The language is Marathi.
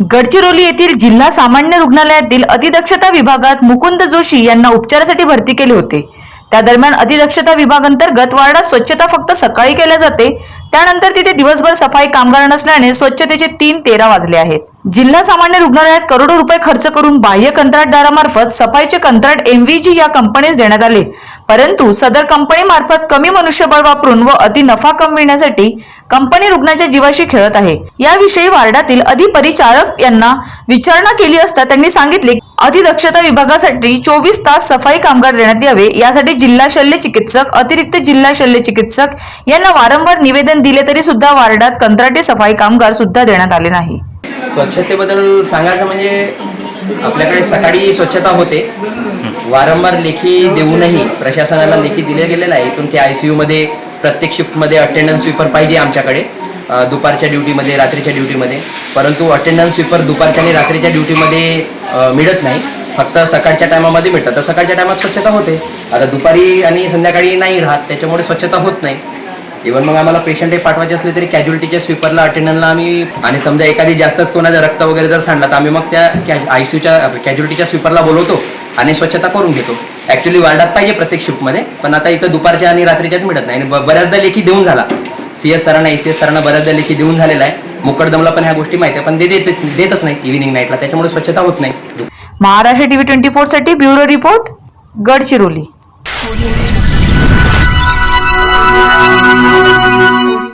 गडचिरोली येथील जिल्हा सामान्य रुग्णालयातील अतिदक्षता विभागात मुकुंद जोशी यांना उपचारासाठी भरती केले होते. त्या दरम्यान अतिदक्षता विभागांतर्गत वार्डात स्वच्छता फक्त सकाळी केल्या जाते. त्यानंतर तिथे दिवसभर सफाई कामगार नसल्याने स्वच्छतेचे तीन तेरा वाजले आहेत. जिल्हा सामान्य रुग्णालयात करोडो रुपये खर्च करून बाह्य कंत्राटदारामार्फत सफाईचे कंत्राट एमव्हीजी या कंपनीस देण्यात आले. परंतु सदर कंपनीमार्फत कमी मनुष्यबळ वापरून व अति नफा कमविण्यासाठी कंपनी रुग्णाच्या जीवाशी खेळत आहे. याविषयी वार्डातील अधिपरिचारक यांना विचारणा केली असता त्यांनी सांगितले अतिदक्षता विभागासाठी चोवीस तास सफाई कामगार देण्यात यावे यासाठी जिल्हा शल्य चिकित्सक अतिरिक्त जिल्हा शल्य चिकित्सक यांना वारंवार निवेदन दिले तरी सुद्धा वार्डात कंत्राटी सफाई कामगार सुद्धा देण्यात आले नाही. स्वच्छतेबद्दल सांगायचं म्हणजे आपल्याकडे सकाळी स्वच्छता होते. वारंवार लेखी देऊनही प्रशासनाला लेखी दिले गेलेलं आहे. इथून ते आय सी यूमध्ये प्रत्येक शिफ्टमध्ये अटेंडन्स स्वीपर पाहिजे आमच्याकडे. दुपारच्या ड्युटीमध्ये रात्रीच्या ड्युटीमध्ये परंतु अटेंडन्स स्वीपर दुपारच्या आणि रात्रीच्या ड्युटीमध्ये मिळत नाही. फक्त सकाळच्या टायमामध्ये मिळतात तर सकाळच्या टायमात स्वच्छता होते. आता दुपारी आणि संध्याकाळी नाही राहत त्याच्यामुळे स्वच्छता होत नाही. इव्हन मग आम्हाला पेशंटही पाठवायचे असले तरी कॅज्युअलिटीच्या स्वीपरला अटेंडंटला आम्ही आणि समजा एखादी जास्तच कोणाचं रक्त वगैरे जर सांडला तर आम्ही मग त्या आय सी यूच्या कॅज्युअलिटीच्या स्वीपरला बोलवतो आणि स्वच्छता करून घेतो. ॲक्च्युली वार्डात पाहिजे प्रत्येक शिफ्टमध्ये पण आता इथं दुपारच्या आणि रात्रीच्याच मिळत नाही. आणि ब- बऱ्याचदा लेखी देऊन झाला. सी एस सरांना ए सी एस सरांना बऱ्याचदा लेखी देऊन झालेला आहे. मुकडदमला पण ह्या गोष्टी माहिती आहे. पण ते देत देतच नाही इव्हिनिंग नाईटला त्याच्यामुळे स्वच्छता होत नाही. महाराष्ट्र टीव्ही ट्वेंटी फोरसाठी ब्युरो रिपोर्ट गडचिरोली.